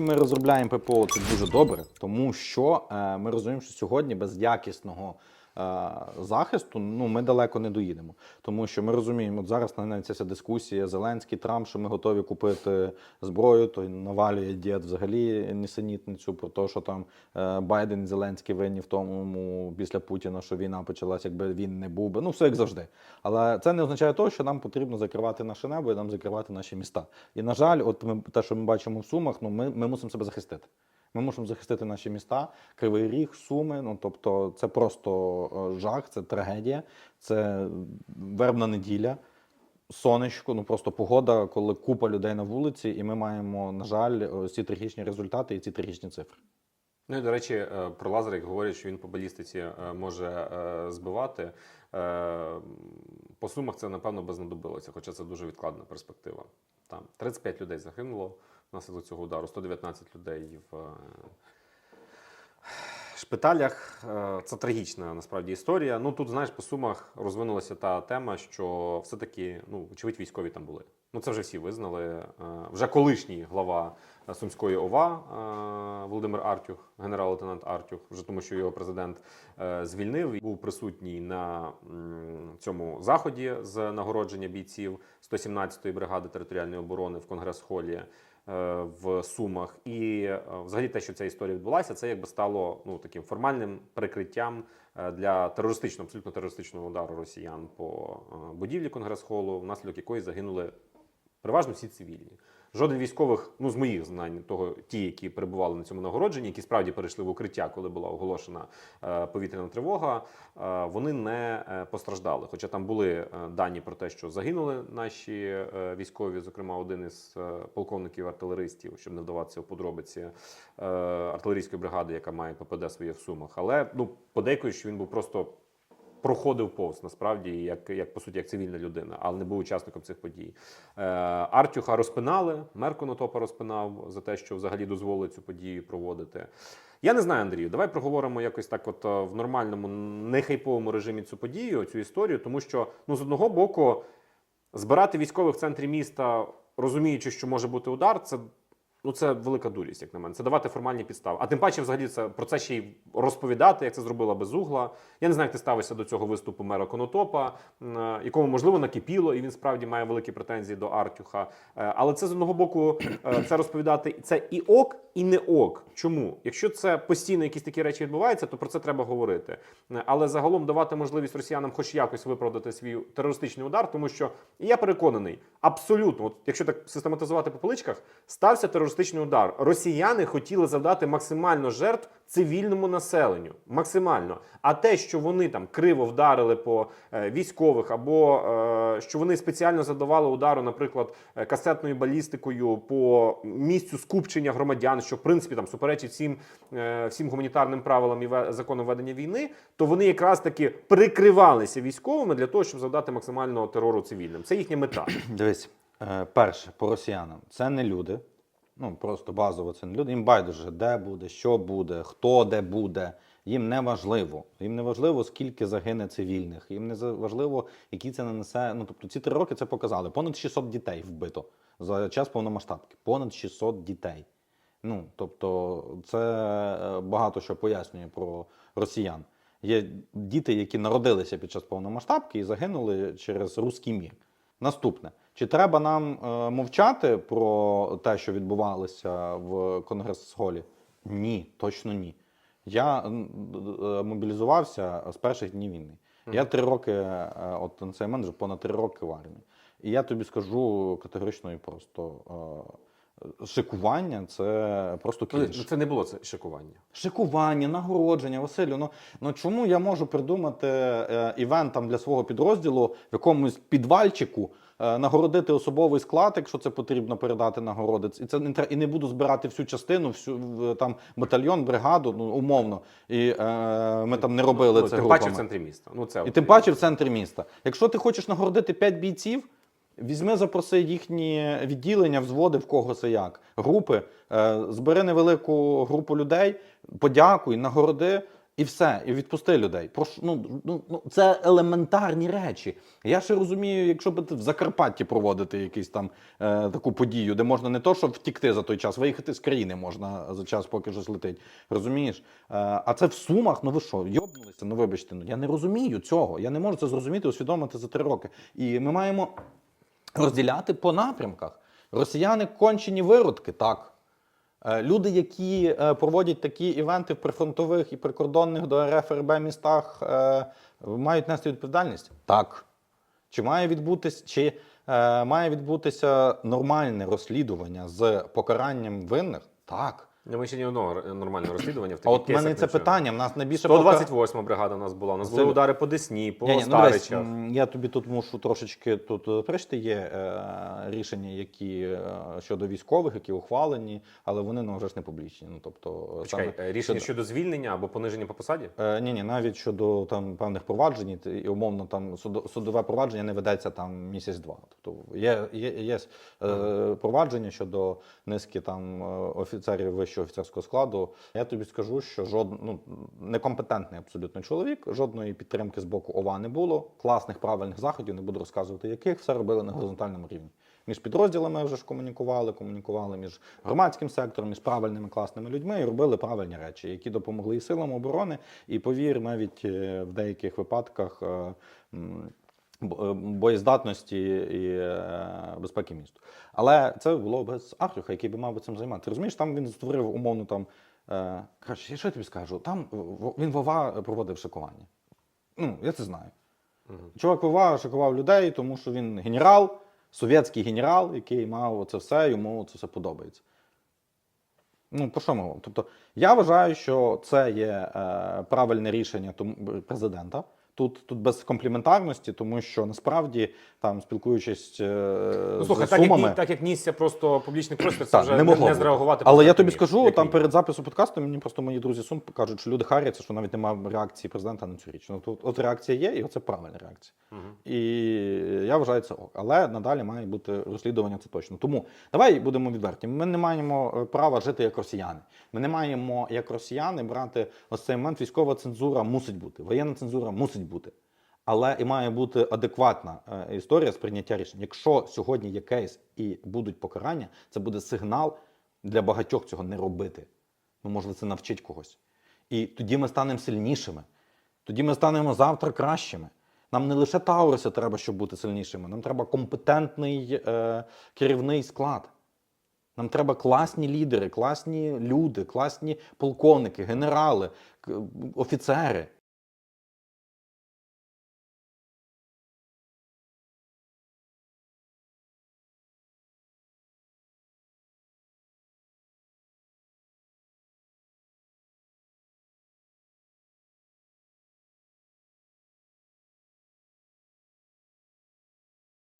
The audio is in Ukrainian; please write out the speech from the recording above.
Ми розробляємо ППО це дуже добре, тому що е, ми розуміємо, що сьогодні без якісного захисту ну ми далеко не доїдемо. Тому що ми розуміємо, от зараз починається ця дискусія Зеленський, Трамп, що ми готові купити зброю, то навалює дід взагалі нісенітницю про те, що там е, Байден і Зеленський винні в тому після Путіна, що війна почалась, якби він не був би. Ну все як завжди. Але це не означає того, що нам потрібно закривати наше небо і нам закривати наші міста. І на жаль, от ми те, що ми бачимо в Сумах, ну ми, ми мусимо себе захистити. Ми мусимо захистити наші міста, Кривий Ріг, Суми. Ну тобто, це просто е, жах, це трагедія, це вербна неділя. Сонечко, ну просто погода, коли купа людей на вулиці, і ми маємо, на жаль, ось ці трагічні результати і ці трагічні цифри. Ну і до речі, е, про лазер, як говорять, що він по балістиці е, може е, збивати. Е, По сумах це, напевно, би знадобилося, хоча це дуже відкладна перспектива. Там 35 людей загинуло внаслідок цього удару, 119 людей в е, шпиталях. Е, Це трагічна насправді історія. Ну тут, знаєш, по сумах розвинулася та тема, що все-таки, ну, очевидь, військові там були. Ну це вже всі визнали. Е, Вже колишній глава Сумської ОВА Володимир Артюх, генерал-лейтенант Артюх, вже тому, що його президент звільнив, був присутній на цьому заході з нагородження бійців 117-ї бригади територіальної оборони в Конгрес-холі в Сумах. І е, взагалі те, що ця історія відбулася, це якби стало ну таким формальним прикриттям е, для терористичного, абсолютно терористичного удару росіян по е, будівлі Конгрес-холу, внаслідок якої загинули переважно всі цивільні. Жоден військових, ну з моїх знань, того ті, які перебували на цьому нагородженні, які справді перейшли в укриття, коли була оголошена е, повітряна тривога, е, вони не е, постраждали. Хоча там були дані про те, що загинули наші військові, зокрема один із полковників артилеристів, щоб не вдаватися в подробиці артилерійської бригади, яка має ППД своє в сумах. Але ну подейкують, що він був просто проходив повз насправді, як, як по суті, як цивільна людина, але не був учасником цих подій. Е, Артюха розпинали, мер Конотопа розпинав за те, що взагалі дозволили цю подію проводити. Я не знаю, Андрію. Давай проговоримо якось так, от е, в нормальному, нехайповому режимі цю подію, цю історію, тому що ну з одного боку збирати військових в центрі міста, розуміючи, що може бути удар, це. Ну, це велика дурість, як на мене. Це давати формальні підстави. А тим паче, взагалі, це про це ще й розповідати, як це зробила безугла. Я не знаю, як ти ставишся до цього виступу мера Конотопа, е, якому можливо накипіло, і він справді має великі претензії до Артюха. Е, Але це з одного боку, е, це розповідати це і ок, і не ок. Чому? Якщо це постійно якісь такі речі відбуваються, то про це треба говорити. Але загалом давати можливість росіянам хоч якось виправдати свій терористичний удар, тому що я переконаний, абсолютно, от якщо так систематизувати по поличках, стався терористичний удар. Росіяни хотіли завдати максимально жертв цивільному населенню. Максимально. А те, що вони там криво вдарили по е, військових, або е, що вони спеціально завдавали удару, наприклад, е, касетною балістикою по місцю скупчення громадян, що в принципі там суперечить всім, всім гуманітарним правилам і ве- закону ведення війни, то вони якраз таки прикривалися військовими для того, щоб завдати максимального терору цивільним. Це їхня мета. Дивись, перше, по росіянам, це не люди. Ну, просто базово це не люди. Їм байдуже, де буде, що буде, хто де буде. Їм не важливо. Їм не важливо, скільки загине цивільних. Їм не важливо, які це нанесе. Ну, тобто ці три роки це показали. Понад 600 дітей вбито за час повномасштабки. Понад 600 дітей. Ну, тобто, це е, багато що пояснює про росіян. Є діти, які народилися під час повномасштабки і загинули через руський мір. Наступне. Чи треба нам е, мовчати про те, що відбувалося в конгрес-холі? Ні, точно ні. Я е, мобілізувався з перших днів війни. Я три роки, е, от на цей вже понад три роки в армії. І я тобі скажу категорично і просто: е, шикування це просто Ну, кінж. Це не було це шикування. Шикування, нагородження, Василю. Ну, ну чому я можу придумати е, івент там для свого підрозділу в якомусь підвальчику, е, нагородити особовий склад, якщо це потрібно передати нагороди. І це не і не буду збирати всю частину, всю там батальйон, бригаду, ну умовно. І е, ми там не робили ну, це тим групами. паче в центрі міста. Ну, це І тим паче в центрі міста. Якщо ти хочеш нагородити 5 бійців, візьми, запроси їхні відділення, взводи в кого це як, групи, е, збери невелику групу людей, подякуй, нагороди. І все, і відпусти людей. Прошу, ну, ну, ну, це елементарні речі. Я ще розумію, якщо б в Закарпатті проводити якусь там е, таку подію, де можна не то, щоб втікти за той час, виїхати з країни можна за час, поки щось летить. Розумієш? Е, а це в Сумах, ну ви що, йобнулися? Ну вибачте, ну я не розумію цього. Я не можу це зрозуміти, усвідомити за три роки. І ми маємо розділяти по напрямках. Росіяни кончені виродки, так. Е, Люди, які е, проводять такі івенти в прифронтових і прикордонних до РФ РБ містах, е, мають нести відповідальність? Так. Чи має відбутися, чи має відбутися нормальне розслідування з покаранням винних? Так. Ну, Ми ще ні одного нормального розслідування в А таких от мене це питання. В нас найбільше пока- 128 бригада у нас була. У нас були удари по Десні, по Ні, ні, ну, дивись, я тобі тут мушу трошечки тут е, пришти. Є е, рішення, які е, щодо військових, які ухвалені, але вони ну, вже ж не публічні. Ну тобто е, Чекай, саме е, рішення щодо звільнення або пониження по посаді? Е, ні, ні, навіть щодо там певних проваджень, і умовно там судове провадження не ведеться там місяць-два. Тобто є, є, є е, провадження щодо низки там офіцерів вищого офіцерського складу. Я тобі скажу, що жод, ну, некомпетентний абсолютно чоловік, жодної підтримки з боку ОВА не було, класних правильних заходів, не буду розказувати яких, все робили на горизонтальному рівні. Між підрозділами вже ж комунікували, комунікували між громадським сектором, між правильними класними людьми і робили правильні речі, які допомогли і силам оборони, і повір, навіть е, в деяких випадках е, боєздатності і е, безпеки місту. Але це було без Ахрюха, який би мав би цим займатися. Ти розумієш, там він створив умовно там. е, Коротше, що тобі скажу? Там він Вова проводив шикування. Ну, я це знаю. Чувак Вова шикував людей, тому що він генерал, совєтський генерал, який мав це все, йому це все подобається. Ну, про що ми говоримо? Тобто, я вважаю, що це є е, правильне рішення президента. Тут, тут без компліментарності, тому що насправді там спілкуючись е, Ну, слухай, з так як, сумами, так як нісся просто публічний простір, це вже не не, не зреагувати. Але я тобі скажу, як там ні. перед записом подкасту мені просто мої друзі Сум кажуть, що люди харяться, що навіть немає реакції президента на цю річ. Ну, тут, от реакція є, і це правильна реакція. Угу. І я вважаю це ок. Але надалі має бути розслідування, це точно. Тому давай будемо відверті. Ми не маємо е, права жити як росіяни. Ми не маємо як росіяни брати ось цей момент. Військова цензура мусить бути, воєнна цензура мусить бути. Але і має бути адекватна е, історія сприйняття рішень. Якщо сьогодні є кейс і будуть покарання, це буде сигнал для багатьох цього не робити. Ну, можливо, це навчить когось. І тоді ми станемо сильнішими. Тоді ми станемо завтра кращими. Нам не лише Тауруси треба, щоб бути сильнішими, нам треба компетентний е, керівний склад. Нам треба класні лідери, класні люди, класні полковники, генерали, офіцери.